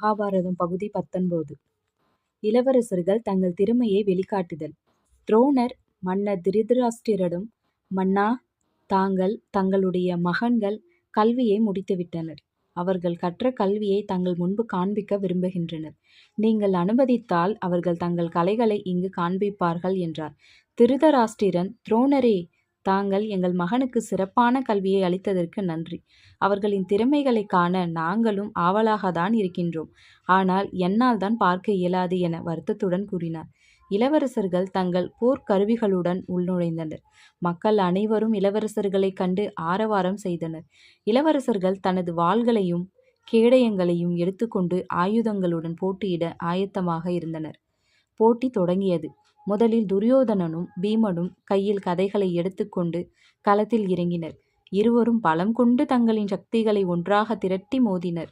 மகாபாரதம் பகுதி பத்தொன்பது. இளவரசர்கள் தங்கள் திறமையை வெளிக்காட்டுதல். துரோணர் மன்னர் திருதராஷ்டிரரிடம் மன்னா தாங்கள் தங்களுடைய மகன்கள் கல்வியை முடித்துவிட்டனர். அவர்கள் கற்ற கல்வியை தங்கள் முன்பு காண்பிக்க விரும்புகின்றனர். நீங்கள் அனுமதித்தால் அவர்கள் தங்கள் கலைகளை இங்கு காண்பிப்பார்கள் என்றார். திருதராஷ்டிரன் துரோணரே தாங்கள் எங்கள் மகனுக்கு சிறப்பான கல்வியை அளித்ததற்கு நன்றி. அவர்களின் திறமைகளை காண நாங்களும் ஆவலாகத்தான் இருக்கின்றோம். ஆனால் என்னால் தான் பார்க்க இயலாது என வருத்தத்துடன் கூறினார். இளவரசர்கள் தங்கள் போர்க்கருவிகளுடன் உள்நுழைந்தனர். மக்கள் அனைவரும் இளவரசர்களைக் கண்டு ஆரவாரம் செய்தனர். இளவரசர்கள் தனது வாள்களையும் கேடயங்களையும் எடுத்துக்கொண்டு ஆயுதங்களுடன் போட்டியிட ஆயத்தமாக இருந்தனர். போட்டி தொடங்கியது. முதலில் துரியோதனனும் பீமனும் கையில் கதைகளை எடுத்துக்கொண்டு களத்தில் இறங்கினர். இருவரும் பலம் கொண்டு தங்களின் சக்திகளை ஒன்றாக திரட்டி மோதினர்.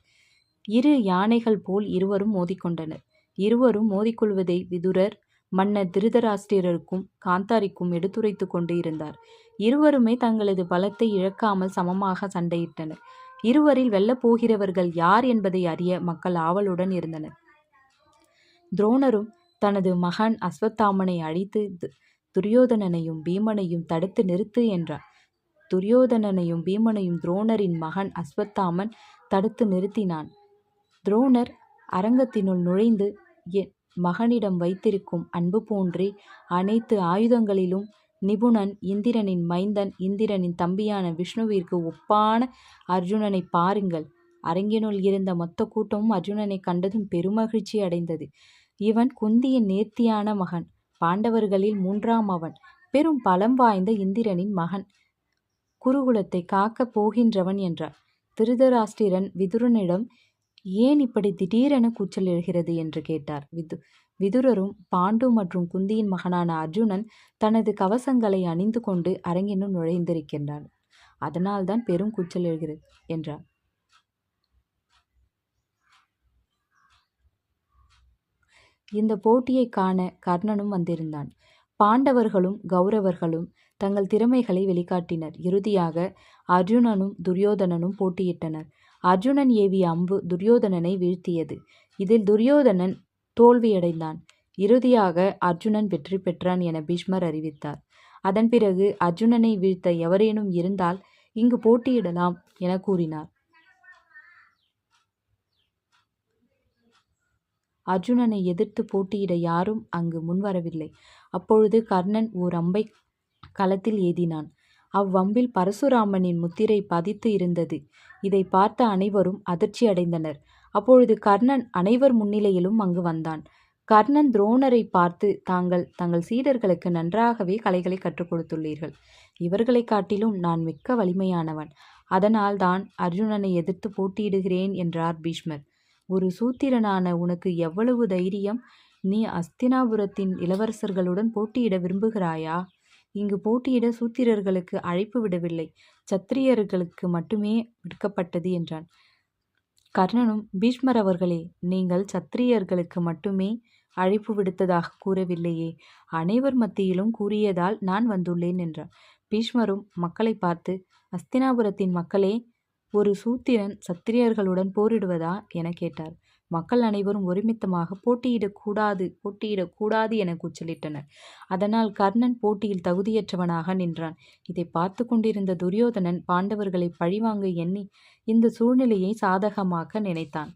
இரு யானைகள் போல் இருவரும் மோதிக்கொண்டனர். இருவரும் மோதிக்கொள்வதை விதுரர் மன்னர் திருதராஷ்டிரருக்கும் காந்தாரிக்கும் எடுத்துரைத்து கொண்டு இருந்தார். இருவருமே தங்களது பலத்தை இழக்காமல் சமமாக சண்டையிட்டனர். இருவரில் வெல்லப் போகிறவர்கள் யார் என்பதை அறிய மக்கள் ஆவலுடன் இருந்தனர். துரோணரும் தனது மகன் அஸ்வத்தாமனை அழித்து துரியோதனனையும் பீமனையும் தடுத்து நிறுத்து என்றார் துரியோதனனையும் பீமனையும் துரோணரின் மகன் அஸ்வத்தாமன் தடுத்து நிறுத்தினான். துரோணர் அரங்கத்தினுள் நுழைந்து என் மகனிடம் வைத்திருக்கும் அன்பு போன்றே அனைத்து ஆயுதங்களிலும் நிபுணன் இந்திரனின் மைந்தன் இந்திரனின் தம்பியான விஷ்ணுவிற்கு ஒப்பான அர்ஜுனனை பாருங்கள். அரங்கினுள் இருந்த மொத்த கூட்டமும் அர்ஜுனனை கண்டதும் பெருமகிழ்ச்சி அடைந்தது. இவன் குந்தியின் நேர்த்தியான மகன். பாண்டவர்களில் மூன்றாம் அவன். பெரும் பலம் வாய்ந்த இந்திரனின் மகன். குருகுலத்தை காக்கப் போகின்றவன் என்றார். திருதராஷ்டிரன் விதுரனிடம் ஏன் இப்படி திடீரென கூச்சல் எழுகிறது என்று கேட்டார். விது விதுரரும் பாண்டு மற்றும் குந்தியின் மகனான அர்ஜுனன் தனது கவசங்களை அணிந்து கொண்டு அரங்கினும் நுழைந்திருக்கின்றான். அதனால்தான் பெரும் கூச்சல் எழுகிறது என்றார். இந்த போட்டியை காண கர்ணனும் வந்திருந்தான். பாண்டவர்களும் கௌரவர்களும் தங்கள் திறமைகளை வெளிக்காட்டினர். இறுதியாக அர்ஜுனனும் துரியோதனனும் போட்டியிட்டனர். அர்ஜுனன் ஏவிய அம்பு துரியோதனனை வீழ்த்தியது. இதில் துரியோதனன் தோல்வியடைந்தான். இறுதியாக அர்ஜுனன் வெற்றி பெற்றான் என பீஷ்மர் அறிவித்தார். அதன் பிறகு அர்ஜுனனை வீழ்த்த எவரேனும் இருந்தால் இங்கு போட்டியிடலாம் என கூறினார். அர்ஜுனனை எதிர்த்து போட்டியிட யாரும் அங்கு முன்வரவில்லை. அப்பொழுது கர்ணன் ஓர் அம்பை களத்தில் ஏதினான். அவ்வம்பில் பரசுராமனின் முத்திரை பதித்து இருந்தது. இதை பார்த்த அனைவரும் அதிர்ச்சி அடைந்தனர். அப்பொழுது கர்ணன் அனைவர் முன்னிலையிலும் அங்கு வந்தான். கர்ணன் துரோணரை பார்த்து தாங்கள் தங்கள் சீடர்களுக்கு நன்றாகவே கலைகளை கற்றுக் கொடுத்துள்ளீர்கள். இவர்களை காட்டிலும் நான் மிக்க வலிமையானவன். அதனால் தான் அர்ஜுனனை எதிர்த்து போட்டியிடுகிறேன் என்றார் பீஷ்மர். ஒரு சூத்திரனான உனக்கு எவ்வளவு தைரியம்? நீ அஸ்தினாபுரத்தின் இளவரசர்களுடன் போட்டியிட விரும்புகிறாயா? இங்கு போட்டியிட சூத்திரர்களுக்கு அழைப்பு விடவில்லை. சத்திரியர்களுக்கு மட்டுமே விடுக்கப்பட்டது என்றான். கர்ணனும் பீஷ்மர் அவர்களே நீங்கள் சத்திரியர்களுக்கு மட்டுமே அழைப்பு விடுத்ததாக கூறவில்லையே. அனைவர் மத்தியிலும் கூறியதால் நான் வந்துள்ளேன் என்றார் பீஷ்மரும் மக்களை பார்த்து அஸ்தினாபுரத்தின் மக்களே ஒரு சூத்திரன் சத்திரியர்களுடன் போரிடுவதா என கேட்டார். மக்கள் அனைவரும் ஒருமித்தமாக போட்டியிடக்கூடாது போட்டியிடக்கூடாது என கூச்சலிட்டனர். அதனால் கர்ணன் போட்டியில் தகுதியற்றவனாக நின்றான். இதை பார்த்து கொண்டிருந்த துரியோதனன் பாண்டவர்களை பழிவாங்க எண்ணி இந்த சூழ்நிலையை சாதகமாக்க நினைத்தான்.